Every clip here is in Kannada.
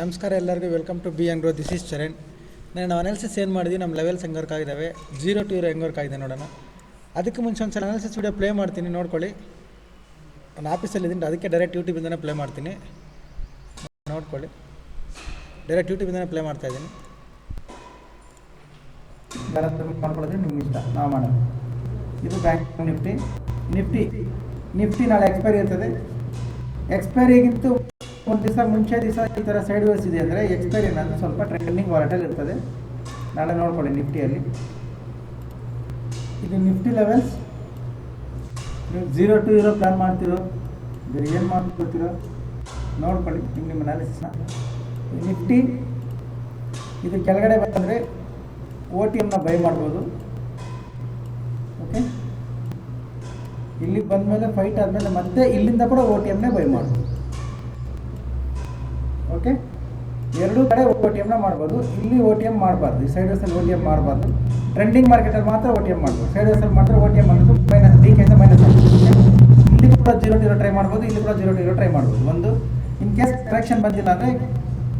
ನಮಸ್ಕಾರ ಎಲ್ಲರಿಗೂ ವೆಲ್ಕಮ್ ಟು ಬಿ ಅಂಗ್ರೋ ದಿಸ್ ಇಸ್ ಚರಣ್ ನಾನು ಅನಾಲಿಸಿಸ್ ಏನು ಮಾಡಿದ್ವಿ ನಮ್ಮ ಲೆವೆಲ್ಸ್ ಹೆಂಗೆ ವರ್ಕ್ ಆಗಿದ್ದಾವೆ ಜೀರೋ ಟು ಇರೋ ಹೆಂಗೆ ವರ್ಕ್ ಆಗಿದೆ ನೋಡೋಣ. ಅದಕ್ಕೆ ಮುಂಚೆ ಒಂದು ಸಲ ಅನಾಲಿಸಿಸ್ ವಿಡಿಯೋ ಪ್ಲೇ ಮಾಡ್ತೀನಿ, ನೋಡ್ಕೊಳ್ಳಿ. ನಾನು ಆಫೀಸಲ್ಲಿದ್ದೀನಿ ಅದಕ್ಕೆ ಡೈರೆಕ್ಟ್ ಯೂಟ್ಯೂಬಿಂದನೇ ಪ್ಲೇ ಮಾಡ್ತೀನಿ. ನೋಡ್ಕೊಳ್ಳಿ. ಡೈರೆಕ್ಟ್ ಯೂಟ್ಯೂಬಿಂದನೇ ಪ್ಲೇ ಮಾಡ್ತಾಯಿದ್ದೀನಿ ಮಾಡ್ಕೊಳ್ಳೋದ್ರೆ ನಿಮ್ಗೆ ಇಷ್ಟ, ನಾವು ಮಾಡೋದು. ಇದು ಬ್ಯಾಂಕ್ ನಿಫ್ಟಿ. ನಿಫ್ಟಿ ನಿಫ್ಟಿ ನಾಳೆ ಎಕ್ಸ್ಪೈರಿ ಇರ್ತದೆ. ಎಕ್ಸ್ಪೈರಿಗಿಂತ ಒಂದು ದಿವಸ ಮುಂಚೆ ದಿವಸ ಈ ಥರ ಸೈಡ್ ವೇಸ್ ಇದೆ ಅಂದರೆ ಎಕ್ಸ್ಪೈರಿ ನಾನು ಸ್ವಲ್ಪ ಟ್ರೆಂಡಿಂಗ್ ವಾಲೆಟಲ್ ಇರ್ತದೆ. ನಾಳೆ ನೋಡ್ಕೊಳ್ಳಿ ನಿಫ್ಟಿಯಲ್ಲಿ. ಇದು ನಿಫ್ಟಿ ಲೆವೆಲ್ಸ್ ನೀವು ಝೀರೋ ಟು ಇರೋ ಪ್ಲ್ಯಾನ್ ಮಾಡ್ತಿರೋ, ಬೇರೆ ಏನು ಮಾಡ್ಕೊಳ್ತಿರೋ, ನೋಡ್ಕೊಳ್ಳಿ ನಿಮ್ಮ ನಿಮ್ಮ ಅನಾಲಿಸಿಸ್ನ ನಿಫ್ಟಿ, ಇದು ಕೆಳಗಡೆ ಬಂದರೆ ಓ ಟಿ ಎಮ್ನ ಬೈ ಮಾಡ್ಬೋದು. ಓಕೆ ಇಲ್ಲಿಗೆ ಬಂದಮೇಲೆ ಫೈಟ್ ಆದಮೇಲೆ ಮತ್ತೆ ಇಲ್ಲಿಂದ ಕೂಡ ಓ ಟಿ ಎಮ್ನೇ ಬೈ ಮಾಡ್ಬೋದು. ಓಕೆ ಎರಡೂ ಕಡೆ ಓ ಟಿ ಎಮ್ನ ಮಾಡ್ಬೋದು. ಇಲ್ಲಿ ಓ ಟಿ ಎಂ ಮಾಡಬಾರ್ದು. ಈ ಸೈಡ್ ಓ ಟಿ ಎಂ ಮಾಡಬಾರ್ದು. ಟ್ರೆಂಡಿಂಗ್ ಮಾರ್ಕೆಟಲ್ಲಿ ಮಾತ್ರ ಓ ಟಿ ಎಂ ಮಾಡ್ಬೋದು. ಸೈಡ್ ವೈಸಲ್ಲಿ ಮಾತ್ರ ಓ ಟಿ ಎಂ ಮಾಡೋದು ಮೈನಸ್ ಡಿ ಕೆಯಿಂದ ಮೈನಸ್ ಇಲ್ಲಿ ಕೂಡ ಜೀರೋ ಟೀರೋ ಟ್ರೈ ಮಾಡ್ಬೋದು. ಇಲ್ಲಿ ಕೂಡ ಜೀರೋ ಟೀರೋ ಟ್ರೈ ಮಾಡ್ಬೋದು. ಒಂದು ಇನ್ ಕೇಸ್ ಕರೆಕ್ಷನ್ ಬಂದಿಲ್ಲ ಅಂದರೆ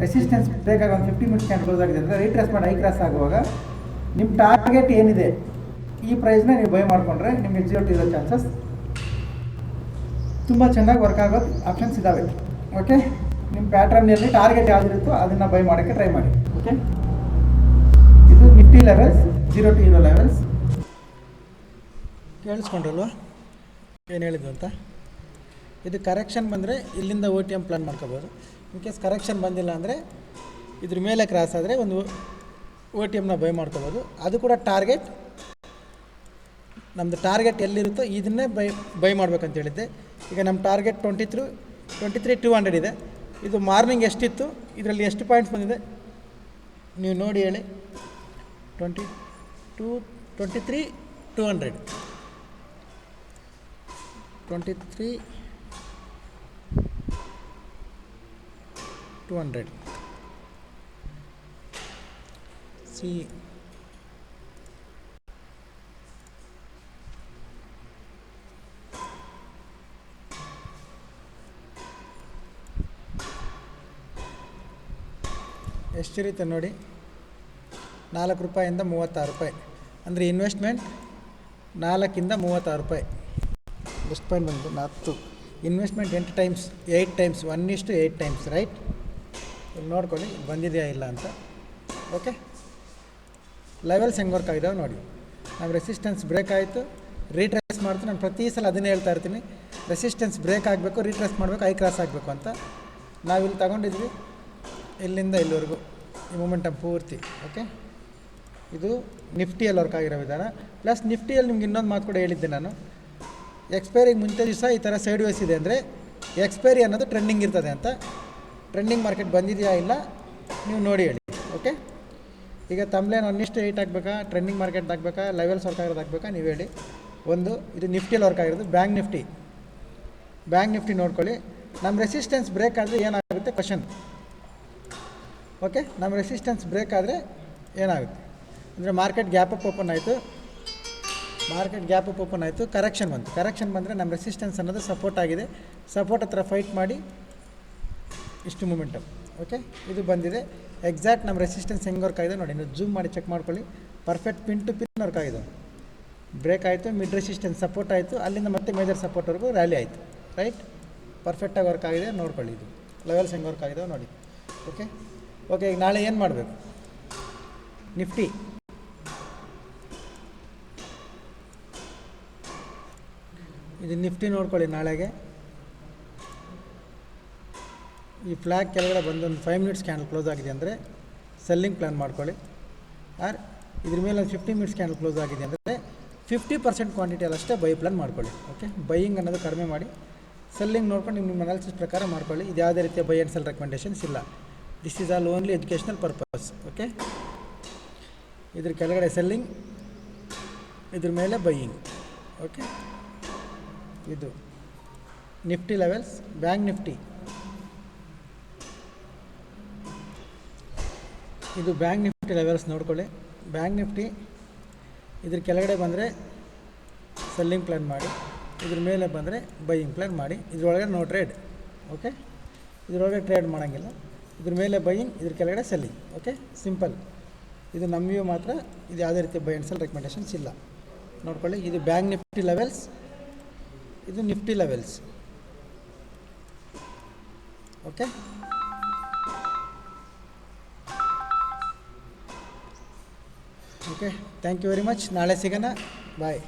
ರೆಸಿಸ್ಟೆನ್ಸ್ ಬೇಕಾಗಿ ಒಂದು ಫಿಫ್ಟಿ ಮಿನಿಟ್ಸ್ ಕ್ಯಾಂಡ್ ಕ್ಲೋಸ್ ಆಗಿದೆ ಅಂದರೆ ರೀಟ್ರೆಸ್ ಮಾಡಿ ಹೈ ಕ್ರಾಸ್ ಆಗುವಾಗ ನಿಮ್ಮ ಟಾರ್ಗೆಟ್ ಏನಿದೆ, ಈ ಪ್ರೈಸ್ನ ನೀವು ಬೈ ಮಾಡಿಕೊಂಡ್ರೆ ನಿಮಗೆ ಜೀರೋ ಟು ಇರೋ ಚಾನ್ಸಸ್ ತುಂಬ ಚೆನ್ನಾಗಿ ವರ್ಕ್ ಆಗೋದು ಆಪ್ಷನ್ಸ್ ಇದ್ದಾವೆ ಓಕೆ ನಿಮ್ಮ ಪ್ಯಾಟ್ರನ್ನಲ್ಲಿ ಟಾರ್ಗೆಟ್ ಯಾವುದಿರುತ್ತೋ ಅದನ್ನು ಬೈ ಮಾಡೋಕ್ಕೆ ಟ್ರೈ ಮಾಡಿ. ಓಕೆ ಇದು Nifty levels zero to hero levels ಕೇಳಿಸ್ಕೊಂಡ್ರಲ್ವ? ಏನು ಹೇಳಿದ್ದು ಅಂತ? ಇದು ಕರೆಕ್ಷನ್ ಬಂದರೆ ಇಲ್ಲಿಂದ ಓ ಟಿ ಎಂ ಪ್ಲಾನ್ ಮಾಡ್ಕೋಬೋದು. ಇನ್ ಕೇಸ್ ಕರೆಕ್ಷನ್ ಬಂದಿಲ್ಲ ಅಂದರೆ ಇದ್ರ ಮೇಲೆ ಕ್ರಾಸ್ ಆದರೆ ಒಂದು ಓ ಟಿ ಎಮ್ನ ಬೈ ಮಾಡ್ಕೋಬೋದು. ಅದು ಕೂಡ ಟಾರ್ಗೆಟ್ ನಮ್ಮದು ಟಾರ್ಗೆಟ್ ಎಲ್ಲಿರುತ್ತೋ ಇದನ್ನೇ ಬೈ ಬೈ ಮಾಡ್ಬೇಕಂತ ಹೇಳಿದ್ದೆ. ಈಗ ನಮ್ಮ target twenty through twenty three two hundred ಇದೆ. ಇದು ಮಾರ್ನಿಂಗ್ ಎಷ್ಟಿತ್ತು? ಇದರಲ್ಲಿ ಎಷ್ಟು ಪಾಯಿಂಟ್ಸ್ ಬಂದಿದೆ? ನೀವು ನೋಡಿ ಹೇಳಿ. Twenty two twenty three two hundred twenty three two hundred C ಎಷ್ಟಿರುತ್ತೆ ನೋಡಿ? ನಾಲ್ಕು ರೂಪಾಯಿಂದ ಮೂವತ್ತಾರು ರೂಪಾಯಿ. ಅಂದರೆ ಇನ್ವೆಸ್ಟ್ಮೆಂಟ್ ನಾಲ್ಕಿಂದ ಮೂವತ್ತಾರು ರೂಪಾಯಿ. ಎಷ್ಟು ಪಾಯಿಂಟ್ ಬಂತು ಹತ್ತು ಇನ್ವೆಸ್ಟ್ಮೆಂಟ್ ಎಂಟು ಟೈಮ್ಸ್ ಏಯ್ಟ್ ಟೈಮ್ಸ್ ಒನ್ ಇಷ್ಟು ಏಯ್ಟ್ ಟೈಮ್ಸ್ ರೈಟ್ ಇಲ್ಲಿ ನೋಡ್ಕೊಳ್ಳಿ, ಬಂದಿದೆಯಾ ಇಲ್ಲ ಅಂತ. ಓಕೆ ಲೆವೆಲ್ಸ್ ಹೆಂಗೆ ವರ್ಕ್ ಆಗಿದಾವೆ ನೋಡಿ. ನಮ್ಮ ರೆಸಿಸ್ಟೆನ್ಸ್ ಬ್ರೇಕ್ ಆಯಿತು. ರೀಟ್ರೇಸ್ ಮಾಡ್ತು ನಾನು ಪ್ರತಿ ಸಲ ಅದನ್ನೇ ಹೇಳ್ತಾ ಇರ್ತೀನಿ. ರೆಸಿಸ್ಟೆನ್ಸ್ ಬ್ರೇಕ್ ಆಗಬೇಕು ರೀಟ್ರೇಸ್ ಮಾಡಬೇಕು ಐ ಕ್ರಾಸ್ ಆಗಬೇಕು ಅಂತ. ನಾವಿಲ್ಲಿ ತಗೊಂಡಿದ್ವಿ. ಇಲ್ಲಿಂದ ಇಲ್ಲಿವರೆಗೂ ಈ ಮೂಮೆಂಟಮ್ ಪೂರ್ತಿ ಓಕೆ ಇದು ನಿಫ್ಟಿಯಲ್ಲಿ ವರ್ಕ್ ಆಗಿರೋ ವಿಧಾನ. ಪ್ಲಸ್ ನಿಫ್ಟಿಯಲ್ಲಿ ನಿಮ್ಗೆ ಇನ್ನೊಂದು ಮಾತು ಕೂಡ ಹೇಳಿದ್ದೆ ನಾನು. ಎಕ್ಸ್ಪೈರಿಗೆ ಮುಂಚೆ ದಿವಸ ಈ ಥರ ಸೈಡ್ ವೇಸ್ ಇದೆ ಅಂದರೆ ಎಕ್ಸ್ಪೈರಿ ಅನ್ನೋದು ಟ್ರೆಂಡಿಂಗ್ ಇರ್ತದೆ ಅಂತ. ಟ್ರೆಂಡಿಂಗ್ ಮಾರ್ಕೆಟ್ ಬಂದಿದೆಯಾ ಇಲ್ಲ, ನೀವು ನೋಡಿ ಹೇಳಿ ಓಕೆ ಈಗ ತಮ್ಲೇನು ಒಂದಿಷ್ಟು ಏಟ್ ಆಗಬೇಕಾ? ಟ್ರೆಂಡಿಂಗ್ ಮಾರ್ಕೆಟ್ ಆಗಬೇಕಾ? ಲೆವೆಲ್ಸ್ ವರ್ಕ್ ಆಗಿರೋದು ಆಗಬೇಕಾ? ನೀವು ಹೇಳಿ. ಒಂದು, ಇದು ನಿಫ್ಟಿಯಲ್ಲಿ ವರ್ಕ್ ಆಗಿರೋದು ಬ್ಯಾಂಕ್ ನಿಫ್ಟಿ. ಬ್ಯಾಂಕ್ ನಿಫ್ಟಿ ನೋಡ್ಕೊಳ್ಳಿ. ನಮ್ಮ ರೆಸಿಸ್ಟೆನ್ಸ್ ಬ್ರೇಕ್ ಆದರೆ ಏನಾಗುತ್ತೆ? ಕ್ವಶನ್ ಓಕೆ ನಮ್ಮ ರೆಸಿಸ್ಟೆನ್ಸ್ ಬ್ರೇಕ್ ಆದರೆ ಏನಾಗುತ್ತೆ? ಅಂದರೆ ಮಾರ್ಕೆಟ್ ಗ್ಯಾಪ್ ಅಪ್ ಓಪನ್ ಆಯಿತು. ಮಾರ್ಕೆಟ್ ಗ್ಯಾಪ್ ಅಪ್ ಓಪನ್ ಆಯಿತು. ಕರೆಕ್ಷನ್ ಬಂತು. ಕರೆಕ್ಷನ್ ಬಂದರೆ ನಮ್ಮ ರೆಸಿಸ್ಟೆನ್ಸ್ ಅನ್ನೋದು ಸಪೋರ್ಟ್ ಆಗಿದೆ. ಸಪೋರ್ಟ್ ಹತ್ರ ಫೈಟ್ ಮಾಡಿ ಇಷ್ಟು ಮೂಮೆಂಟಮ್ ಓಕೆ ಇದು ಬಂದಿದೆ. ಎಕ್ಸಾಕ್ಟ್ ನಮ್ಮ ರೆಸಿಸ್ಟೆನ್ಸ್ ಹೆಂಗೆ ವರ್ಕ್ ಆಗಿದೆ ನೋಡಿ. ನೀವು ಜೂಮ್ ಮಾಡಿ ಚೆಕ್ ಮಾಡ್ಕೊಳ್ಳಿ. Perfect pin to pin work ಆಗಿದೆ. ಬ್ರೇಕ್ ಆಯಿತು ಮಿಡ್ ರೆಸಿಸ್ಟೆನ್ಸ್ ಸಪೋರ್ಟ್ ಆಯಿತು. ಅಲ್ಲಿಂದ ಮತ್ತೆ ಮೇಜರ್ ಸಪೋರ್ಟ್ವರೆಗೂ ರ್ಯಾಲಿ ಆಯಿತು. ರೈಟ್ ಪರ್ಫೆಕ್ಟಾಗಿ ವರ್ಕ್ ಆಗಿದೆ. ನೋಡ್ಕೊಳ್ಳಿ ಇದು. ಲೆವೆಲ್ಸ್ ಹೆಂಗೆ ವರ್ಕ್ ಆಗಿದೆ ನೋಡಿ. ಓಕೆ ಓಕೆ ಈಗ ನಾಳೆ ಏನು ಮಾಡಬೇಕು? ನಿಫ್ಟಿ. ಇದು ನಿಫ್ಟಿ ನೋಡ್ಕೊಳ್ಳಿ ನಾಳೆಗೆ. ಈ ಫ್ಲ್ಯಾಗ್ ಕೆಳಗಡೆ ಬಂದೊಂದು ಫೈವ್ ಮಿನಿಟ್ಸ್ ಕ್ಯಾಂಡಲ್ ಕ್ಲೋಸ್ ಆಗಿದೆ ಅಂದರೆ ಸೆಲ್ಲಿಂಗ್ ಪ್ಲ್ಯಾನ್ ಮಾಡ್ಕೊಳ್ಳಿ. ಆರ್, ಇದ್ರ ಮೇಲೆ ಒಂದು ಫಿಫ್ಟಿ ಮಿನಿಟ್ಸ್ ಕ್ಯಾಂಡಲ್ ಕ್ಲೋಸ್ ಆಗಿದೆ ಅಂದರೆ ಫಿಫ್ಟಿ ಪರ್ಸೆಂಟ್ ಕ್ವಾಂಟಿಟಿಯಲ್ಲಿ ಅಷ್ಟೇ ಬೈ ಪ್ಲ್ಯಾನ್ ಮಾಡ್ಕೊಳ್ಳಿ. ಓಕೆ ಬೈಯಿಂಗ್ ಅನ್ನೋದು ಕಡಿಮೆ ಮಾಡಿ ಸೆಲ್ಲಿಂಗ್ ನೋಡ್ಕೊಂಡು ನಿಮ್ಮ ಅನಾಲಿಸಿಸ್ ಪ್ರಕಾರ ಮಾಡ್ಕೊಳ್ಳಿ. ಇದು ಯಾವುದೇ ರೀತಿಯ ಬೈ ಆ್ಯಂಡ್ ಸೆಲ್ ರೆಕಮೆಂಡೇಶನ್ಸ್ ಇಲ್ಲ. This is all only educational purpose okay ಇದ್ರ ಕೆಳಗಡೆ ಸೆಲ್ಲಿಂಗ್ ಇದ್ರ ಮೇಲೆ ಬೈಯಿಂಗ್ ಓಕೆ ಇದು ನಿಫ್ಟಿ ಲೆವೆಲ್ಸ್ ಬ್ಯಾಂಕ್ ನಿಫ್ಟಿ ಇದು ಬ್ಯಾಂಕ್ ನಿಫ್ಟಿ ಲೆವೆಲ್ಸ್ ನೋಡ್ಕೊಳ್ಳಿ. ಬ್ಯಾಂಕ್ ನಿಫ್ಟಿ ಇದ್ರ ಕೆಳಗಡೆ ಬಂದರೆ ಸೆಲ್ಲಿಂಗ್ ಪ್ಲ್ಯಾನ್ ಮಾಡಿ, ಇದ್ರ ಮೇಲೆ ಬಂದರೆ ಬೈಯಿಂಗ್ ಪ್ಲ್ಯಾನ್ ಮಾಡಿ, ಇದ್ರೊಳಗೆ ನೋ ಟ್ರೇಡ್ ಓಕೆ ಇದ್ರೊಳಗೆ ಟ್ರೇಡ್ ಮಾಡೋಂಗಿಲ್ಲ. ಇದ್ರ ಮೇಲೆ ಬೈಯಿಂಗ್ ಇದ್ರ ಕೆಳಗಡೆ ಸೆಲ್ಲಿಂಗ್ ಓಕೆ ಸಿಂಪಲ್ ಇದು ನಮ್ಮ ವ್ಯೂ ಮಾತ್ರ ಇದು ಯಾವುದೇ ರೀತಿ ಬೈ ಆ್ಯಂಡ್ ಸೆಲ್ ರೆಕಮೆಂಡೇಷನ್ಸ್ ಇಲ್ಲ. ನೋಡ್ಕೊಳ್ಳಿ, ಇದು ಬ್ಯಾಂಕ್ ನಿಫ್ಟಿ ಲೆವೆಲ್ಸ್ ಇದು Nifty levels okay okay thank you very much ನಾಳೆ ಸಿಗೋಣ. ಬಾಯ್